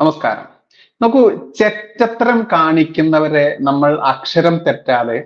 നമസ്കാരം. നോക്കൂ ചെറ്റത്തരം കാണിക്കുന്നവരെ നമ്മൾ അക്ഷരം തെറ്റാതെ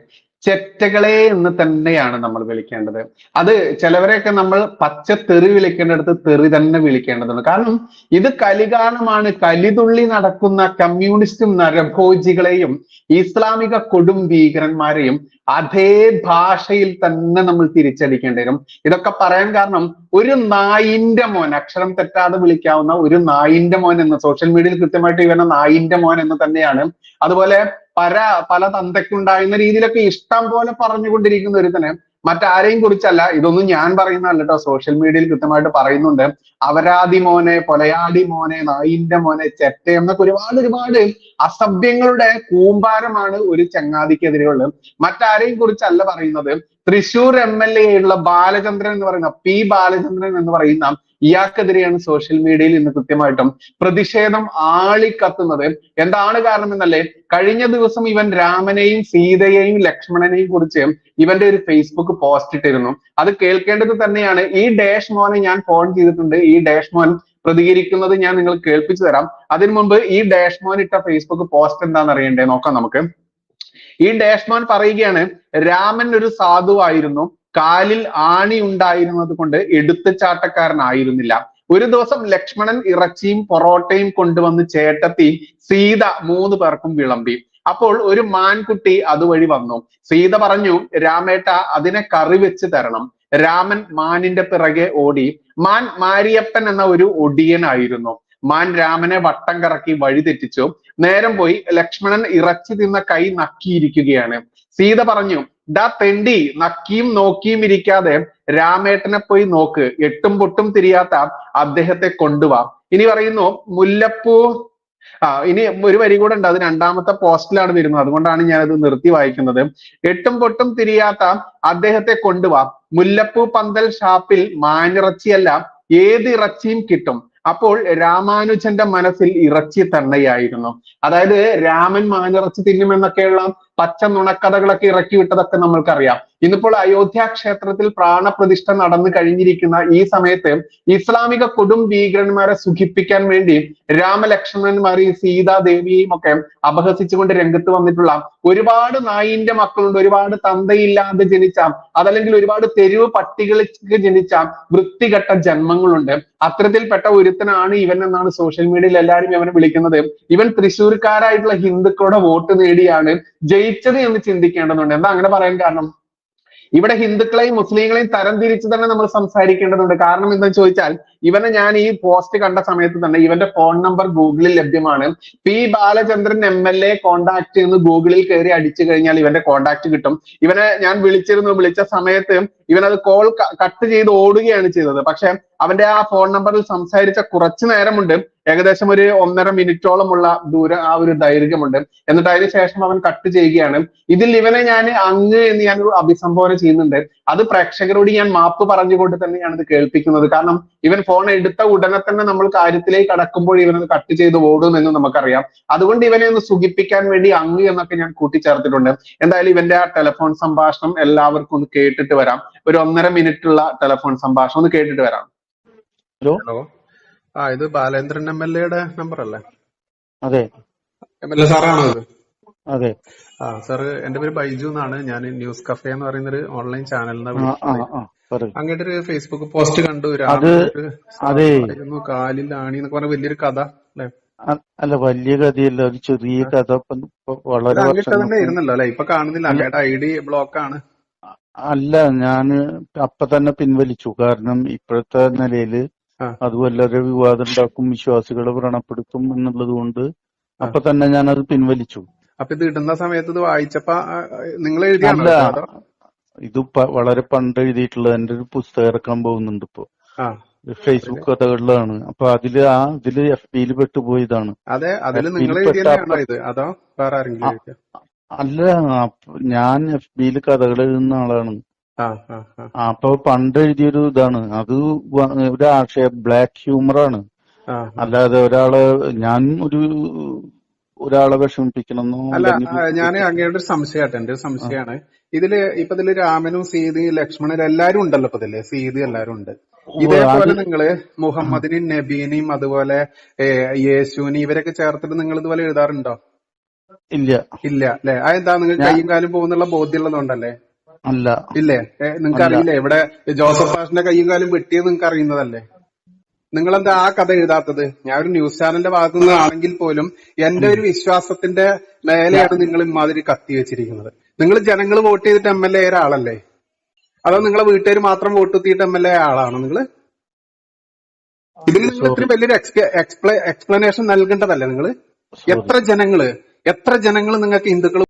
ചെറ്റകളെ എന്ന് തന്നെയാണ് നമ്മൾ വിളിക്കേണ്ടത്. അത് ചിലവരെയൊക്കെ നമ്മൾ പച്ച തെറി വിളിക്കേണ്ടടുത്ത് തെറി തന്നെ വിളിക്കേണ്ടതുണ്ട്. കാരണം ഇത് കലികാലമാണ് കലിതുള്ളി നടക്കുന്ന കമ്മ്യൂണിസ്റ്റും നരഭോജികളെയും ഇസ്ലാമിക കൊടും ഭീകരന്മാരെയും അതേ ഭാഷയിൽ തന്നെ നമ്മൾ തിരിച്ചടിക്കേണ്ടി വരും. ഇതൊക്കെ പറയാൻ കാരണം ഒരു നായിന്റെ മോൻ അക്ഷരം തെറ്റാതെ വിളിക്കാവുന്ന ഒരു നായിന്റെ മോൻ എന്ന് സോഷ്യൽ മീഡിയയിൽ കൃത്യമായിട്ട് ഇവനെ നായിന്റെ മോൻ എന്ന് തന്നെയാണ്. അതുപോലെ പല പല തന്തയ്ക്കുണ്ടായിരുന്ന രീതിയിലൊക്കെ ഇഷ്ടം പോലെ പറഞ്ഞുകൊണ്ടിരിക്കുന്ന ഒരുത്തന് മറ്റാരെയും കുറിച്ചല്ല ഇതൊന്നും ഞാൻ പറയുന്നതല്ല കേട്ടോ. സോഷ്യൽ മീഡിയയിൽ കൃത്യമായിട്ട് പറയുന്നുണ്ട്. അവരാദി മോനെ കൊലയാടി മോനെ നായിന്റെ മോനെ ചെറ്റ എന്നൊക്കെ ഒരുപാട് ഒരുപാട് അസഭ്യങ്ങളുടെ കൂമ്പാരമാണ് ഒരു ചങ്ങാതിക്കെതിരെയുള്ളത്. മറ്റാരെയും കുറിച്ചല്ല പറയുന്നത്. തൃശൂർ എം എൽ എ ഉള്ള ബാലചന്ദ്രൻ എന്ന് പറയുന്ന പി ബാലചന്ദ്രൻ എന്ന് പറയുന്ന ഇയാൾക്കെതിരെയാണ് സോഷ്യൽ മീഡിയയിൽ ഇന്ന് കൃത്യമായിട്ടും പ്രതിഷേധം ആളിക്കത്തുന്നത്. എന്താണ് കാരണം എന്നല്ലേ കഴിഞ്ഞ ദിവസം ഇവൻ രാമനെയും സീതയെയും ലക്ഷ്മണനെയും കുറിച്ച് ഇവന്റെ ഒരു ഫേസ്ബുക്ക് പോസ്റ്റ് ഇട്ടിരുന്നു. അത് കേൾക്കേണ്ടത് തന്നെയാണ്. ഈ ഡാഷ് മോനെ ഞാൻ ഫോൺ ചെയ്തിട്ടുണ്ട്. ഈ ഡാഷ് മോൻ പ്രതികരിക്കുന്നത് ഞാൻ നിങ്ങൾ കേൾപ്പിച്ചു തരാം. അതിനു മുൻപ് ഈ ഡാഷ് മോൻ ഇട്ട ഫേസ്ബുക്ക് പോസ്റ്റ് എന്താണെന്ന് അറിയണ്ടേ? നോക്കാം നമുക്ക്. ഈ ഡാഷ്മാൻ പറയുകയാണ് രാമൻ ഒരു സാധുവായിരുന്നു കാലിൽ ആണി ഉണ്ടായിരുന്നത് കൊണ്ട് എടുത്തുചാട്ടക്കാരനായിരുന്നില്ല. ഒരു ദിവസം ലക്ഷ്മണൻ ഇറച്ചിയും പൊറോട്ടയും കൊണ്ടുവന്ന് ചേട്ടത്തി സീത മൂന്ന് പേർക്കും വിളമ്പി. അപ്പോൾ ഒരു മാൻകുട്ടി അതുവഴി വന്നു. സീത പറഞ്ഞു രാമേട്ട അതിനെ കറി വെച്ച് തരണം. രാമൻ മാനിന്റെ പിറകെ ഓടി. മാൻ മാരിയപ്പൻ എന്ന ഒരു ഒടിയനായിരുന്നു. മാൻ രാമനെ വട്ടം കറക്കി വഴി തെറ്റിച്ചു. നേരം പോയി ലക്ഷ്മണൻ ഇറച്ചി തിന്ന കൈ നക്കിയിരിക്കുകയാണ്. സീത പറഞ്ഞു ഡാ തെണ്ടി നക്കിയും നോക്കിയും ഇരിക്കാതെ രാമേട്ടനെ പോയി നോക്ക്. എട്ടും പൊട്ടും തിരിയാത്ത അദ്ദേഹത്തെ കൊണ്ടുവാ. ഇനി പറയുന്നു മുല്ലപ്പൂ. ആ ഇനി ഒരു വരി കൂടെ ഉണ്ട്. അത് രണ്ടാമത്തെ പോസ്റ്റിലാണ് വരുന്നത്. അതുകൊണ്ടാണ് ഞാൻ അത് നിർത്തി വായിക്കുന്നത്. എട്ടും പൊട്ടും തിരിയാത്ത അദ്ദേഹത്തെ കൊണ്ടുവാ. മുല്ലപ്പൂ പന്തൽ ഷാപ്പിൽ മാനിറച്ചിയല്ല ഏത് ഇറച്ചിയും കിട്ടും. അപ്പോൾ രാമാനുജന്റെ മനസ്സിൽ ഇറച്ചി തന്നെയായിരുന്നു. അതായത് രാമൻ മാനിറച്ചി തിന്നുമെന്നൊക്കെയുള്ള പച്ച നുണക്കഥകളൊക്കെ ഇറക്കി വിട്ടതൊക്കെ നമ്മൾക്കറിയാം. ഇന്നിപ്പോൾ അയോധ്യ ക്ഷേത്രത്തിൽ പ്രാണപ്രതിഷ്ഠ നടന്നു കഴിഞ്ഞിരിക്കുന്ന ഈ സമയത്ത് ഇസ്ലാമിക കൊടും ഭീകരന്മാരെ സുഖിപ്പിക്കാൻ വേണ്ടി രാമലക്ഷ്മണന്മാരെയും സീതാദേവിയെയും ഒക്കെ അപഹസിച്ചുകൊണ്ട് രംഗത്ത് വന്നിട്ടുള്ള ഒരുപാട് നായിന്റെ മക്കളുണ്ട് ഒരുപാട് തന്തയില്ലാതെ ജനിച്ച അതല്ലെങ്കിൽ ഒരുപാട് തെരുവ് പട്ടികൾക്ക് ജനിച്ച വൃത്തികെട്ട ജന്മങ്ങളുണ്ട്. അത്തരത്തിൽപ്പെട്ട ഒരുത്തനാണ് ഇവൻ എന്നാണ് സോഷ്യൽ മീഡിയയിൽ എല്ലാവരും ഇവനെ വിളിക്കുന്നത്. ഇവൻ തൃശ്ശൂർക്കാരായിട്ടുള്ള ഹിന്ദുക്കളുടെ വോട്ട് നേടിയാണ് ജയിച്ചത് എന്ന് ചിന്തിക്കേണ്ടതുണ്ട്. എന്താ അങ്ങനെ പറയാൻ കാരണം? ഇവിടെ ഹിന്ദുക്കളെയും മുസ്ലിങ്ങളെയും തരം തിരിച്ച് തന്നെ നമ്മൾ സംസാരിക്കേണ്ടതുണ്ട്. കാരണം എന്താണെന്ന് ചോദിച്ചാൽ ഇവനെ ഞാൻ ഈ പോസ്റ്റ് കണ്ട സമയത്ത് തന്നെ ഇവന്റെ ഫോൺ നമ്പർ ഗൂഗിളിൽ ലഭ്യമാണ്. P Balachandran M L A contact എന്ന് ഗൂഗിളിൽ കയറി അടിച്ചു കഴിഞ്ഞാൽ ഇവന്റെ കോണ്ടാക്ട് കിട്ടും. ഇവനെ ഞാൻ വിളിച്ചിരുന്നു വിളിച്ച സമയത്ത് ഇവനത് കോൾ കട്ട് ചെയ്ത് ഓടുകയാണ് ചെയ്തത്. പക്ഷെ അവന്റെ ആ ഫോൺ നമ്പറിൽ സംസാരിച്ച കുറച്ചു നേരമുണ്ട്. ഏകദേശം ഒരു ഒന്നര മിനിറ്റോളമുള്ള ദൂരം ആ ഒരു ദൈർഘ്യമുണ്ട്. എന്നിട്ട് അതിന് ശേഷം അവൻ കട്ട് ചെയ്യുകയാണ്. ഇതിൽ ഇവനെ ഞാൻ അങ്ങ് എന്ന് ഞാൻ അഭിസംബോധന ചെയ്യുന്നുണ്ട്. അത് പ്രേക്ഷകരോട് ഞാൻ മാപ്പ് പറഞ്ഞുകൊണ്ട് തന്നെയാണ് ഇത് കേൾപ്പിക്കുന്നത്. കാരണം ഇവൻ ഫോൺ എടുത്ത ഉടനെ തന്നെ നമ്മൾ കാര്യത്തിലേക്ക് കടക്കുമ്പോൾ ഇവനത് കട്ട് ചെയ്ത് ഓടുമെന്ന് എന്ന് നമുക്കറിയാം. അതുകൊണ്ട് ഇവനെ ഒന്ന് സുഖിപ്പിക്കാൻ വേണ്ടി അങ്ങ് എന്നൊക്കെ ഞാൻ കൂട്ടിച്ചേർത്തിട്ടുണ്ട്. എന്തായാലും ഇവന്റെ ആ ടെലിഫോൺ സംഭാഷണം എല്ലാവർക്കും ഒന്ന് കേട്ടിട്ട് വരാം. ഒരു ഒന്നര മിനിറ്റ് ഉള്ള ടെലിഫോൺ സംഭാഷണം. ഒന്ന് കേട്ടിട്ട് വരാം. ഹലോ? ഹലോ. ആ ഇത് ബാലേന്ദ്രൻ എം എൽ എയുടെ നമ്പർ അല്ലേ? അതെ. എം എൽ എ സാറാണോ ഇത്? സാർ എന്റെ പേര് ബൈജു എന്നാണ്. ഞാൻ ന്യൂസ് കഫേ എന്ന് പറയുന്ന ഒരു ഓൺലൈൻ ചാനലിൽ പറയൂ. അങ്ങോട്ട് ഒരു ഫേസ്ബുക്ക് പോസ്റ്റ് കണ്ടു സാധനമായിരുന്നു കാലിൽ ആണി എന്നൊക്കെ പറഞ്ഞ വലിയൊരു കഥ അല്ലെ? അല്ല വലിയ കഥയല്ല. ഒരു ചെറിയ കഥ. വളരെ ഇരുന്നല്ലോ അല്ലെ? ഇപ്പൊ കാണുന്നില്ല. അങ്ങയുടെ ഐ ഡി ബ്ലോക്ക് ആണ്. അല്ല ഞാൻ അപ്പൊ തന്നെ പിൻവലിച്ചു. കാരണം ഇപ്പോഴത്തെ നിലയിൽ അത് വല്ലൊരു വിവാദം ഉണ്ടാക്കും വിശ്വാസികളെ വ്രണപ്പെടുത്തും എന്നുള്ളത് കൊണ്ട് അപ്പൊ തന്നെ ഞാൻ അത് പിൻവലിച്ചു. അപ്പൊ ഇത് ഇടുന്ന സമയത്ത് ഇത് വായിച്ചപ്പോ നിങ്ങൾ എഴുതിയാണോ അല്ല. ഇത് വളരെ പണ്ട് എഴുതിയിട്ടുള്ളത് എന്റെ ഒരു പുസ്തകം ഇറക്കാൻ പോകുന്നുണ്ട് ഇപ്പൊ. ഫേസ്ബുക്ക് കഥകളിലാണ്. അപ്പൊ അതിൽ ആ ഇതിൽ എഫ് ബിയിൽ പെട്ടുപോയതാണ്. അതെ അതിൽ നിങ്ങൾ ഇത്? അതോ വേറെ ആരെങ്കിലും എഴുതിയോ? അല്ല ഞാൻ എഫ് ബിയിൽ കഥകൾ എഴുതുന്ന ആളാണ്. അപ്പൊ പണ്ട് എഴുതിയൊരു ഇതാണ്. അത് ഒരു ആശയ ബ്ലാക്ക് ഹ്യൂമർ ആണ്. ആ ആ. അല്ലാതെ ഒരാൾ ഞാൻ ഒരു ഒരാളെ വിഷമിപ്പിക്കണമെന്നോ അല്ല ഞാൻ അങ്ങയുടെ ഒരു സംശയമാട്ടെ എന്റെ ഒരു സംശയമാണ് ഇതിൽ ഇപ്പൊ ഇതിൽ രാമനും സീതയും ലക്ഷ്മണനും എല്ലാരും ഉണ്ടല്ലോ ഇപ്പൊ ഇതിൽ. സീത എല്ലാരും ഉണ്ട്. ഇതേപോലെ നിങ്ങൾ മുഹമ്മദിനെയും നബീനെയും അതുപോലെ യേശുവിനെയും ഇവരൊക്കെ ചേർത്തിട്ട് നിങ്ങൾ ഇതുപോലെ എഴുതാറുണ്ടോ? ഇല്ല. ഇല്ല അല്ലെ? അതെന്താ നിങ്ങൾ കയ്യും കൈയും കാലും പോകുന്നുള്ള ബോധ്യമുള്ളതുകൊണ്ടല്ലേ അല്ല. ഇല്ലേ? നിങ്ങൾക്ക്. അറിയില്ലേ ഇവിടെ ജോസഫ് പാഷിന്റെ കൈയും കാലും വെട്ടിയത് നിങ്ങൾക്ക് അറിയുന്നതല്ലേ നിങ്ങളെന്താ ആ കഥ എഴുതാത്തത്? ഞാൻ ഒരു ന്യൂസ് ചാനലിന്റെ ഭാഗത്തു നിന്നാണെങ്കിൽ പോലും എന്റെ ഒരു വിശ്വാസത്തിന്റെ മേലെയാണ് നിങ്ങൾ ഇമാതിരി കത്തി വെച്ചിരിക്കുന്നത്. നിങ്ങൾ ജനങ്ങൾ വോട്ട് ചെയ്തിട്ട് എം എൽ എ ഒരാളല്ലേ അതോ നിങ്ങളെ വീട്ടുകാർ മാത്രം വോട്ട് എത്തിയിട്ട് എം എൽ എ ആളാണോ നിങ്ങൾ? ഇതിന് നിങ്ങൾ ഇത്രയും വലിയൊരു എക്സ്പ്ലനേഷൻ നൽകേണ്ടതല്ലേ നിങ്ങൾ? എത്ര ജനങ്ങൾ എത്ര ജനങ്ങൾ നിങ്ങൾക്ക് ഹിന്ദുക്കൾ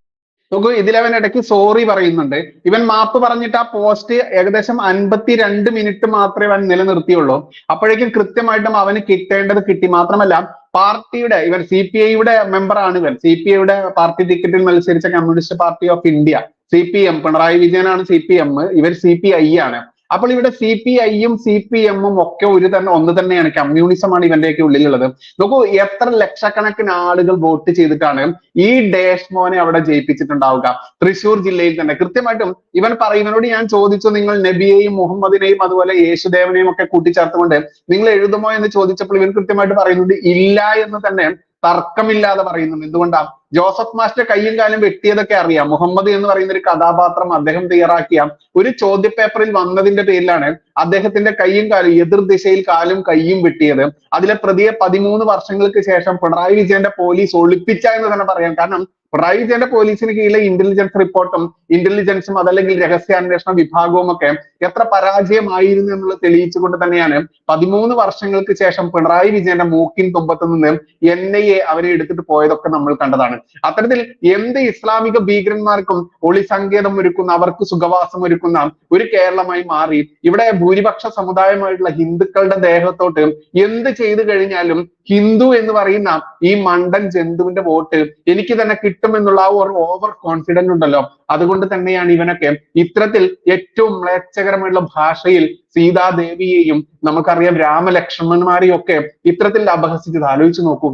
നോക്കൂ ഇതിലവൻ ഇടയ്ക്ക് സോറി പറയുന്നുണ്ട്. ഇവൻ മാപ്പ് പറഞ്ഞിട്ട് ആ പോസ്റ്റ് ഏകദേശം അൻപത്തിരണ്ട് മിനിറ്റ് മാത്രമേ അവൻ നിലനിർത്തിയുള്ളൂ. അപ്പോഴേക്കും കൃത്യമായിട്ടും അവന് കിട്ടേണ്ടത് കിട്ടി. മാത്രമല്ല പാർട്ടിയുടെ ഇവൻ സി പി ഐയുടെ മെമ്പറാണ് ഇവൻ. സി പി ഐയുടെ പാർട്ടി ടിക്കറ്റിൽ മത്സരിച്ച communist party of India C P M Pinarayi വിജയനാണ് സി പി എം ഇവർ സി പി ഐ ആണ്. അപ്പോൾ ഇവിടെ സി പി ഐയും സി പി എമ്മും ഒക്കെ ഒരു തന്നെ ഒന്ന് തന്നെയാണ്. കമ്മ്യൂണിസമാണ് ഇവന്റെയൊക്കെ ഉള്ളിലുള്ളത്. നോക്കൂ എത്ര ലക്ഷക്കണക്കിന് ആളുകൾ വോട്ട് ചെയ്തിട്ടാണ് ഈ ഡേഷ്മോനെ അവിടെ ജയിപ്പിച്ചിട്ടുണ്ടാവുക. തൃശ്ശൂർ ജില്ലയിൽ തന്നെ. കൃത്യമായിട്ടും ഇവൻ പറയുന്നതിനോട് ഞാൻ ചോദിച്ചു നിങ്ങൾ നബിയെയും മുഹമ്മദിനെയും അതുപോലെ യേശുദേവനെയും ഒക്കെ കൂട്ടിച്ചേർത്തുകൊണ്ട് നിങ്ങൾ എഴുതുമോ? എന്ന് ചോദിച്ചപ്പോൾ ഇവൻ കൃത്യമായിട്ട് പറയുന്നുണ്ട് ഇല്ല എന്ന് തന്നെ തർക്കമില്ലാതെ പറയുന്നു എന്തുകൊണ്ടാ? ജോസഫ് മാസ്റ്റർ കയ്യും കാലും വെട്ടിയതൊക്കെ അറിയാം. മുഹമ്മദ് എന്ന് പറയുന്ന ഒരു കഥാപാത്രം അദ്ദേഹം തയ്യാറാക്കിയ ഒരു ചോദ്യപേപ്പറിൽ വന്നതിന്റെ പേരിലാണ് അദ്ദേഹത്തിന്റെ കയ്യും കാലും എതിർ ദിശയിൽ കാലും കയ്യും വെട്ടിയത്. അതിലെ പ്രതിയെ പതിമൂന്ന് വർഷങ്ങൾക്ക് ശേഷം പിണറായി വിജയന്റെ പോലീസ് ഒളിപ്പിച്ച എന്ന് തന്നെ പറയാം. കാരണം വിജയന്റെ പോലീസിന് കീഴിലെ ഇന്റലിജൻസ് റിപ്പോർട്ടും ഇന്റലിജൻസും അതല്ലെങ്കിൽ രഹസ്യാന്വേഷണ വിഭാഗവും ഒക്കെ എത്ര പരാജയമായിരുന്നു എന്നുള്ളത് തെളിയിച്ചുകൊണ്ട് തന്നെയാണ് പതിമൂന്ന് വർഷങ്ങൾക്ക് ശേഷം പിണറായി വിജയന്റെ മൂക്കിൻ തുമ്പത്ത് നിന്ന് എൻ ഐ എ അവരെ എടുത്തിട്ട് പോയതൊക്കെ നമ്മൾ കണ്ടതാണ്. അത്തരത്തിൽ എന്ത് ഇസ്ലാമിക ഭീകരന്മാർക്കും ഒളി സങ്കേതം ഒരുക്കുന്ന അവർക്ക് സുഖവാസം ഒരുക്കുന്ന ഒരു കേരളമായി മാറി ഇവിടെ ഭൂരിപക്ഷ സമുദായമായിട്ടുള്ള ഹിന്ദുക്കളുടെ ദേഹത്തോട്ട് എന്ത് ചെയ്തു കഴിഞ്ഞാലും ഹിന്ദു എന്ന് പറയുന്ന ഈ മണ്ടൻ ജന്തുവിന്റെ വോട്ട് എനിക്ക് തന്നെ കിട്ടുമെന്നുള്ള ആ ഒരു ഓവർ കോൺഫിഡന്റ് ഉണ്ടല്ലോ. അതുകൊണ്ട് തന്നെയാണ് ഇവനൊക്കെ ഇത്തരത്തിൽ ഏറ്റവും മ്ലേച്ഛകരമായിട്ടുള്ള ഭാഷയിൽ സീതാദേവിയെയും നമുക്കറിയാം രാമലക്ഷ്മണന്മാരെയും ഒക്കെ ഇത്തരത്തിൽ അപഹസിച്ചത്. ആലോചിച്ച് നോക്കൂ.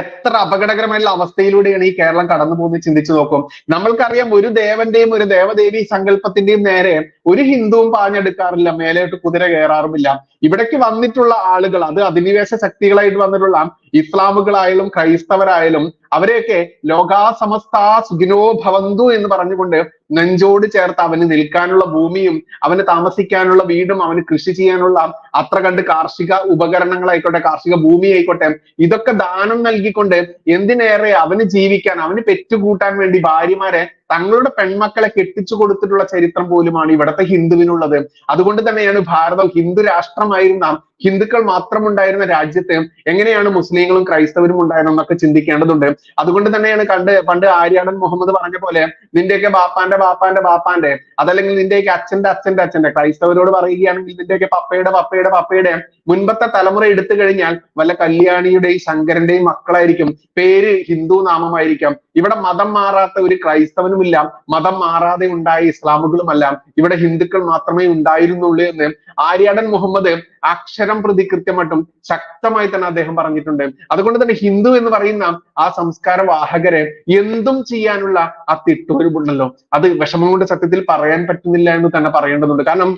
എത്ര അപകടകരമായിട്ടുള്ള അവസ്ഥയിലൂടെയാണ് ഈ കേരളം കടന്നു പോകുന്നത് ചിന്തിച്ചു നോക്കും. നമ്മൾക്കറിയാം ഒരു ദേവന്റെയും ഒരു ദേവദേവി സങ്കല്പത്തിന്റെയും നേരെ ഒരു ഹിന്ദുവും പാഞ്ഞെടുക്കാറില്ല. മേലോട്ട് കുതിര കയറാറുമില്ല. ഇവിടേക്ക് വന്നിട്ടുള്ള ആളുകൾ അത് അധിനിവേശ ശക്തികളായിട്ട് വന്നിട്ടുള്ള ഇസ്ലാമുകളായാലും ക്രൈസ്തവരായാലും അവരെയൊക്കെ ലോകാസമസ്ത സുഖിനോ ഭവന്തു എന്ന് പറഞ്ഞുകൊണ്ട് നെഞ്ചോട് ചേർത്ത് അവന് നിൽക്കാനുള്ള ഭൂമിയും അവന് താമസിക്കാനുള്ള വീടും അവന് കൃഷി ചെയ്യാനുള്ള അത്ര കണ്ട് കാർഷിക ഉപകരണങ്ങളായിക്കോട്ടെ കാർഷിക ഭൂമി ആയിക്കോട്ടെ ഇതൊക്കെ ദാനം നൽകിക്കൊണ്ട് എന്തിനേറെ അവന് ജീവിക്കാൻ അവന് പെറ്റുകൂട്ടാൻ വേണ്ടി ഭാര്യമാരെ തങ്ങളുടെ പെൺമക്കളെ കെട്ടിച്ചു കൊടുത്തിട്ടുള്ള ചരിത്രം പോലുമാണ് ഇവിടത്തെ ഹിന്ദുവിനുള്ളത്. അതുകൊണ്ട് തന്നെയാണ് ഭാരതം ഹിന്ദു രാഷ്ട്രമായിരുന്ന ഹിന്ദുക്കൾ മാത്രമുണ്ടായിരുന്ന രാജ്യത്ത് എങ്ങനെയാണ് മുസ്ലിങ്ങളും ക്രൈസ്തവരും ഉണ്ടായിരുന്നൊക്കെ ചിന്തിക്കേണ്ടതുണ്ട്. അതുകൊണ്ട് തന്നെയാണ് കണ്ട് പണ്ട് ആര്യാടൻ മുഹമ്മദ് പറഞ്ഞ പോലെ നിന്റെയൊക്കെ ബാപ്പാന്റെ ബാപ്പാന്റെ ബാപ്പാന്റെ അതല്ലെങ്കിൽ നിന്റെയൊക്കെ അച്ഛന്റെ അച്ഛന്റെ അച്ഛന്റെ ക്രൈസ്തവരോട് പറയുകയാണെങ്കിൽ നിന്റെയൊക്കെ പപ്പയുടെ പപ്പയുടെ പപ്പയുടെ മുൻപത്തെ തലമുറ എടുത്തു കഴിഞ്ഞാൽ വല്ല കല്യാണിയുടെയും ശങ്കരന്റെയും മക്കളായിരിക്കും. പേര് ഹിന്ദു നാമമായിരിക്കാം. ഇവിടെ മതം മാറാത്ത ഒരു ക്രൈസ്തവനുമില്ല. മതം മാറാതെ ഉണ്ടായ ഇസ്ലാമുകളുമല്ല. ഇവിടെ ഹിന്ദുക്കൾ മാത്രമേ ഉണ്ടായിരുന്നുള്ളൂ എന്ന് ആര്യാടൻ മുഹമ്മദ് അക്ഷരം പ്രതി കൃത്യമായിട്ടും ശക്തമായി തന്നെ അദ്ദേഹം പറഞ്ഞിട്ടുണ്ട്. അതുകൊണ്ട് തന്നെ ഹിന്ദു എന്ന് പറയുന്ന ആ സംസ്കാര വാഹകരെ എന്തും ചെയ്യാനുള്ള ആ തിട്ടൊരുവുണ്ടല്ലോ അത് വിഷമം കൊണ്ട് സത്യത്തിൽ പറയാൻ പറ്റുന്നില്ല എന്ന് തന്നെ പറയേണ്ടതുണ്ട്. കാരണം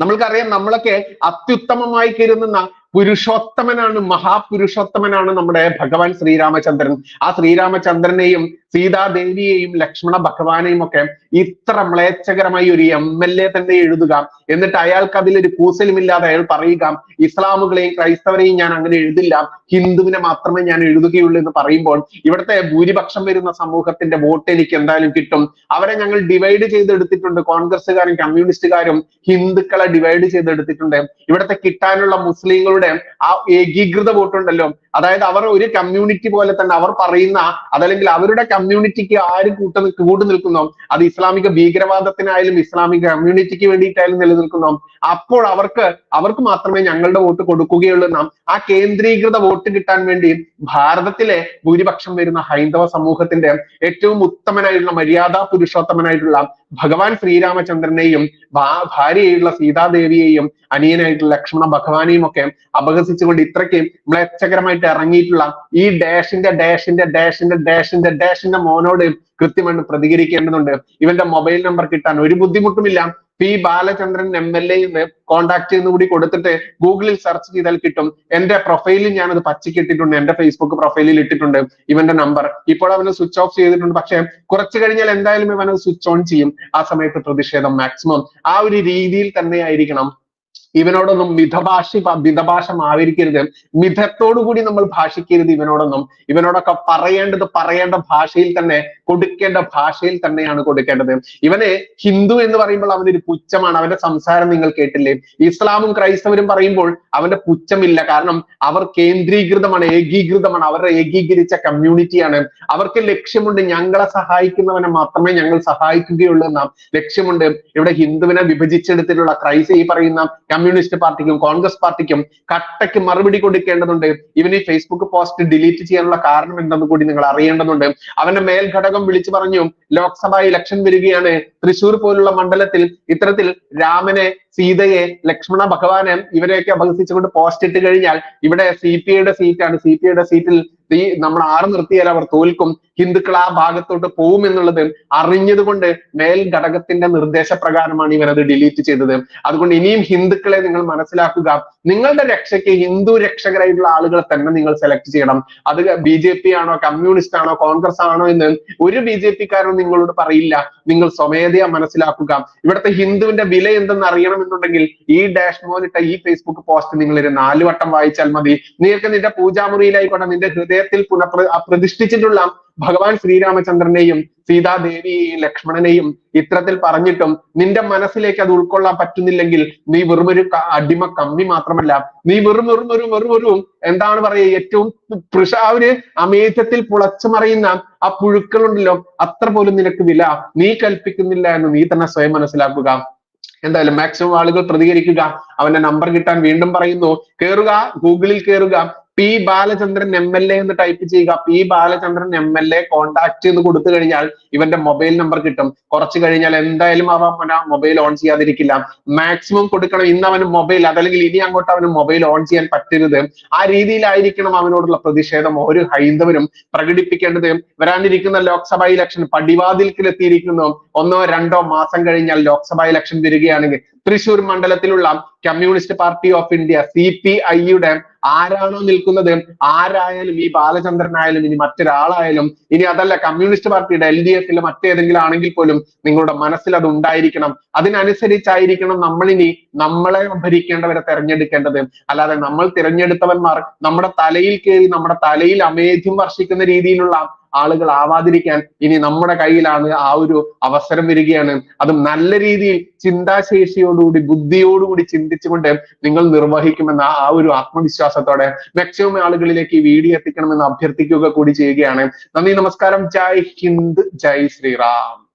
നമ്മൾക്കറിയാം നമ്മളൊക്കെ അത്യുത്തമമായി കരുതുന്ന പുരുഷോത്തമനാണ് മഹാപുരുഷോത്തമനാണ് നമ്മുടെ ഭഗവാൻ ശ്രീരാമചന്ദ്രൻ. ആ ശ്രീരാമചന്ദ്രനെയും സീതാദേവിയെയും ലക്ഷ്മണ ഭഗവാനെയും ഒക്കെ ഇത്ര മ്ലേച്ഛകരമായി ഒരു എം എൽ എ തന്നെ എഴുതുക. എന്നിട്ട് അയാൾക്ക് അതിലൊരു കൂസലുമില്ലാതെ അയാൾ പറയുക ഇസ്ലാമുകളെയും ക്രൈസ്തവരെയും ഞാൻ അങ്ങനെ എഴുതില്ല. ഹിന്ദുവിനെ മാത്രമേ ഞാൻ എഴുതുകയുള്ളൂ എന്ന് പറയുമ്പോൾ ഇവിടുത്തെ ഭൂരിപക്ഷം വരുന്ന സമൂഹത്തിന്റെ വോട്ട് എനിക്ക് എന്തായാലും കിട്ടും. അവരെ ഞങ്ങൾ ഡിവൈഡ് ചെയ്തെടുത്തിട്ടുണ്ട്. കോൺഗ്രസ്സുകാരും കമ്മ്യൂണിസ്റ്റുകാരും ഹിന്ദുക്കളെ ഡിവൈഡ് ചെയ്തെടുത്തിട്ടുണ്ട്. ഇവിടുത്തെ കിട്ടാനുള്ള മുസ്ലിങ്ങളുടെ ആ ഏകീകൃത വോട്ടുണ്ടല്ലോ. അതായത് അവർ ഒരു കമ്മ്യൂണിറ്റി പോലെ തന്നെ അവർ പറയുന്ന അതല്ലെങ്കിൽ അവരുടെ കമ്മ്യൂണിറ്റിക്ക് ആര് കൂട്ട കൂട്ടു നിൽക്കുന്നോ? അത് ഇസ്ലാമിക ഭീകരവാദത്തിനായാലും ഇസ്ലാമിക കമ്മ്യൂണിറ്റിക്ക് വേണ്ടിയിട്ടായാലും നിലനിൽക്കുന്നോ? അപ്പോൾ അവർക്ക് അവർക്ക് മാത്രമേ ഞങ്ങളുടെ വോട്ട് കൊടുക്കുകയുള്ളൂ നാം. ആ കേന്ദ്രീകൃത വോട്ട് കിട്ടാൻ വേണ്ടി ഭാരതത്തിലെ ഭൂരിപക്ഷം വരുന്ന ഹൈന്ദവ സമൂഹത്തിന്റെ ഏറ്റവും ഉത്തമനായിട്ടുള്ള മര്യാദാ പുരുഷോത്തമനായിട്ടുള്ള ഭഗവാൻ ശ്രീരാമചന്ദ്രനെയും ഭാര്യയായിട്ടുള്ള സീതാദേവിയെയും അനിയനായിട്ടുള്ള ലക്ഷ്മണ ഭഗവാനെയും ഒക്കെ അപഹസിച്ചുകൊണ്ട് ഇത്രയ്ക്ക് മ്ലേച്ഛകരമായിട്ട് ഇറങ്ങിയിട്ടുള്ള ഈ ഡാഷിന്റെ ഡാഷിന്റെ ഡാഷിന്റെ ഡാഷിന്റെ ഡാഷിന്റെ മോനോട് കൃത്യമായിട്ട് പ്രതികരിക്കേണ്ടതുണ്ട്. ഇവന്റെ മൊബൈൽ നമ്പർ കിട്ടാൻ ഒരു ബുദ്ധിമുട്ടുമില്ല. പി ബാലചന്ദ്രൻ എം എൽ എന്ന് കോണ്ടാക്ട് എന്ന് കൂടി കൊടുത്തിട്ട് ഗൂഗിളിൽ സെർച്ച് ചെയ്താൽ കിട്ടും. എന്റെ പ്രൊഫൈലിൽ ഞാനത് പച്ചയ്ക്ക് ഇട്ടിട്ടുണ്ട് എന്റെ ഫേസ്ബുക്ക് പ്രൊഫൈലിൽ ഇട്ടിട്ടുണ്ട് ഇവന്റെ നമ്പർ. ഇപ്പോൾ അവന് സ്വിച്ച് ഓഫ് ചെയ്തിട്ടുണ്ട്. പക്ഷെ കുറച്ചു കഴിഞ്ഞാൽ എന്തായാലും ഇവൻ സ്വിച്ച് ഓൺ ചെയ്യും. ആ സമയത്ത് പ്രതിഷേധം മാക്സിമം ആ ഒരു രീതിയിൽ തന്നെ ആയിരിക്കണം ഇവനോടൊന്നും മിതഭാഷ മിതഭാഷ ആവരിക്കരുത് മിതത്തോടു കൂടി നമ്മൾ ഭാഷിക്കരുത് ഇവനോടൊന്നും. ഇവനോടൊക്കെ പറയേണ്ടത് പറയേണ്ട ഭാഷയിൽ തന്നെ കൊടുക്കേണ്ട ഭാഷയിൽ തന്നെയാണ് കൊടുക്കേണ്ടത്. ഇവനെ ഹിന്ദു എന്ന് പറയുമ്പോൾ അവനൊരു പുച്ഛമാണ്. അവന്റെ സംസാരം നിങ്ങൾ കേട്ടില്ലേ? ഇസ്ലാമും ക്രൈസ്തവരും പറയുമ്പോൾ അവന്റെ പുച്ഛമില്ല. കാരണം അവർ കേന്ദ്രീകൃതമാണ് ഏകീകൃതമാണ്. അവരുടെ ഏകീകരിച്ച കമ്മ്യൂണിറ്റിയാണ്. അവർക്ക് ലക്ഷ്യമുണ്ട് ഞങ്ങളെ സഹായിക്കുന്നവനെ മാത്രമേ ഞങ്ങൾ സഹായിക്കുകയുള്ളൂ എന്ന ലക്ഷ്യമുണ്ട്. ഇവിടെ ഹിന്ദുവിനെ വിഭജിച്ചെടുത്തിട്ടുള്ള ക്രൈസ്ത ഈ പറയുന്ന കമ്മ്യൂണിസ്റ്റ് പാർട്ടിക്കും കോൺഗ്രസ് പാർട്ടിക്കും കട്ടയ്ക്ക് മറുപടി കൊടുക്കേണ്ടതുണ്ട്. ഇവൻ ഈ ഫേസ്ബുക്ക് പോസ്റ്റ് ഡിലീറ്റ് ചെയ്യാനുള്ള കാരണം എന്തെന്ന് കൂടി നിങ്ങൾ അറിയേണ്ടതുണ്ട്. അവന്റെ മേൽഘടകം വിളിച്ചു പറഞ്ഞു ലോക്സഭാ ഇലക്ഷൻ വരികയാണ്. തൃശൂർ പോലുള്ള മണ്ഡലത്തിൽ ഇത്തരത്തിൽ രാമനെ സീതയെ ലക്ഷ്മണ ഭഗവാനെ ഇവരെയൊക്കെ അപഹസിച്ചുകൊണ്ട് പോസ്റ്റ് ഇട്ട് കഴിഞ്ഞാൽ ഇവിടെ സി പി ഐയുടെ സീറ്റാണ് സി പി ഐയുടെ സീറ്റിൽ ഈ നമ്മൾ ആറ് നിർത്തിയാൽ അവർ തോൽക്കും. ഹിന്ദുക്കൾ ആ ഭാഗത്തോട്ട് പോകും എന്നുള്ളത് അറിഞ്ഞതുകൊണ്ട് മേൽ ഘടകത്തിന്റെ നിർദ്ദേശപ്രകാരമാണ് അത് ഡിലീറ്റ് ചെയ്തത്. അതുകൊണ്ട് ഇനിയും ഹിന്ദുക്കളെ നിങ്ങൾ മനസ്സിലാക്കുക. നിങ്ങളുടെ രക്ഷയ്ക്ക് ഹിന്ദു രക്ഷകരായിട്ടുള്ള ആളുകളെ തന്നെ നിങ്ങൾ സെലക്ട് ചെയ്യണം. അത് ബി ജെ പി ആണോ കമ്മ്യൂണിസ്റ്റ് ആണോ കോൺഗ്രസ് ആണോ എന്ന് ഒരു ബി ജെ പിക്കാരും നിങ്ങളോട് പറയില്ല. നിങ്ങൾ സ്വമേധയാ മനസ്സിലാക്കുക. ഇവിടുത്തെ ഹിന്ദുവിന്റെ വില എന്തെന്ന് അറിയണമെന്നുണ്ടെങ്കിൽ ഈ ഡാഷ് മോനിട്ട ഈ ഫേസ്ബുക്ക് പോസ്റ്റ് നിങ്ങൾ ഒരു നാലുവട്ടം വായിച്ചാൽ മതി. നിങ്ങൾക്ക് നിന്റെ പൂജാമുറിയിലായിക്കോട്ടെ നിന്റെ ഹൃദയത്തിൽ പുനഃപ്ര പ്രതിഷ്ഠിച്ചിട്ടുള്ള ഭഗവാൻ ശ്രീരാമചന്ദ്രനെയും സീതാദേവിയെയും ലക്ഷ്മണനെയും ഇത്തരത്തിൽ പറഞ്ഞിട്ടും നിന്റെ മനസ്സിലേക്ക് അത് ഉൾക്കൊള്ളാൻ പറ്റുന്നില്ലെങ്കിൽ നീ വെറും ഒരു അടിമ കമ്മി മാത്രമല്ല. നീ വെറും വെറും ഒരു വെറും ഒരു എന്താണ് പറയുക ഏറ്റവും പൃഷാവിന് അമേധ്യത്തിൽ പുളച്ചു മറിയുന്ന ആ പുഴുക്കളുണ്ടല്ലോ അത്ര പോലും നിനക്ക് വില നീ കൽപ്പിക്കുന്നില്ല എന്ന് നീ തന്നെ സ്വയം മനസ്സിലാക്കുക. എന്തായാലും മാക്സിമം ആളുകൾ പ്രതികരിക്കുക. അവന്റെ നമ്പർ കിട്ടാൻ വീണ്ടും പറയുന്നു. കേറുക ഗൂഗിളിൽ കേറുക. P Balachandran M L A എന്ന് ടൈപ്പ് ചെയ്യുക. P Balachandran M L A contact എന്ന് കൊടുത്തു കഴിഞ്ഞാൽ ഇവന്റെ മൊബൈൽ നമ്പർ കിട്ടും. കുറച്ച് കഴിഞ്ഞാൽ എന്തായാലും അവൻ മൊബൈൽ ഓൺ ചെയ്യാതിരിക്കില്ല. മാക്സിമം കൊടുക്കണം. ഇന്ന് അവന് മൊബൈൽ അതല്ലെങ്കിൽ ഇനി അങ്ങോട്ട് അവന് മൊബൈൽ ഓൺ ചെയ്യാൻ പറ്റരുത്. ആ രീതിയിലായിരിക്കണം അവനോടുള്ള പ്രതിഷേധം ഒരു ഹൈന്ദവരും പ്രകടിപ്പിക്കേണ്ടത്. വരാനിരിക്കുന്ന ലോക്സഭാ ഇലക്ഷൻ പടിവാതിൽക്കിൽ എത്തിയിരിക്കുന്നു ഒന്നോ രണ്ടോ മാസം കഴിഞ്ഞാൽ ലോക്സഭാ ഇലക്ഷൻ വരികയാണെങ്കിൽ Thrissur മണ്ഡലത്തിലുള്ള communist party of India C P ഐയുടെ ആരാണോ നിൽക്കുന്നത്? ആരായാലും ഈ ബാലചന്ദ്രനായാലും ഇനി മറ്റൊരാളായാലും ഇനി അതല്ല കമ്മ്യൂണിസ്റ്റ് പാർട്ടിയുടെ എൽ ഡി എഫിലെ മറ്റേതെങ്കിലും ആണെങ്കിൽ പോലും നിങ്ങളുടെ മനസ്സിൽ അത് ഉണ്ടായിരിക്കണം. അതിനനുസരിച്ചായിരിക്കണം നമ്മളിനി നമ്മളെ ഭരിക്കേണ്ടവരെ തിരഞ്ഞെടുക്കേണ്ടത്. അല്ലാതെ നമ്മൾ തിരഞ്ഞെടുത്തവന്മാർ നമ്മുടെ തലയിൽ കയറി നമ്മുടെ തലയിൽ അമേധ്യം വർഷിക്കുന്ന രീതിയിലുള്ള ആളുകൾ ആവാതിരിക്കാൻ ഇനി നമ്മുടെ കയ്യിലാണ് ആ ഒരു അവസരം വരികയാണ്. അതും നല്ല രീതിയിൽ ചിന്താശേഷിയോടുകൂടി ബുദ്ധിയോടുകൂടി ചിന്തിച്ചുകൊണ്ട് നിങ്ങൾ നിർവഹിക്കുമെന്ന ആ ഒരു ആത്മവിശ്വാസത്തോടെ മാക്സിമം ആളുകളിലേക്ക് ഈ വീഡിയോ എത്തിക്കണമെന്ന് അഭ്യർത്ഥിക്കുക കൂടി ചെയ്യുകയാണ്. നന്ദി നമസ്കാരം. ജയ് ഹിന്ദ് ജയ് ശ്രീറാം.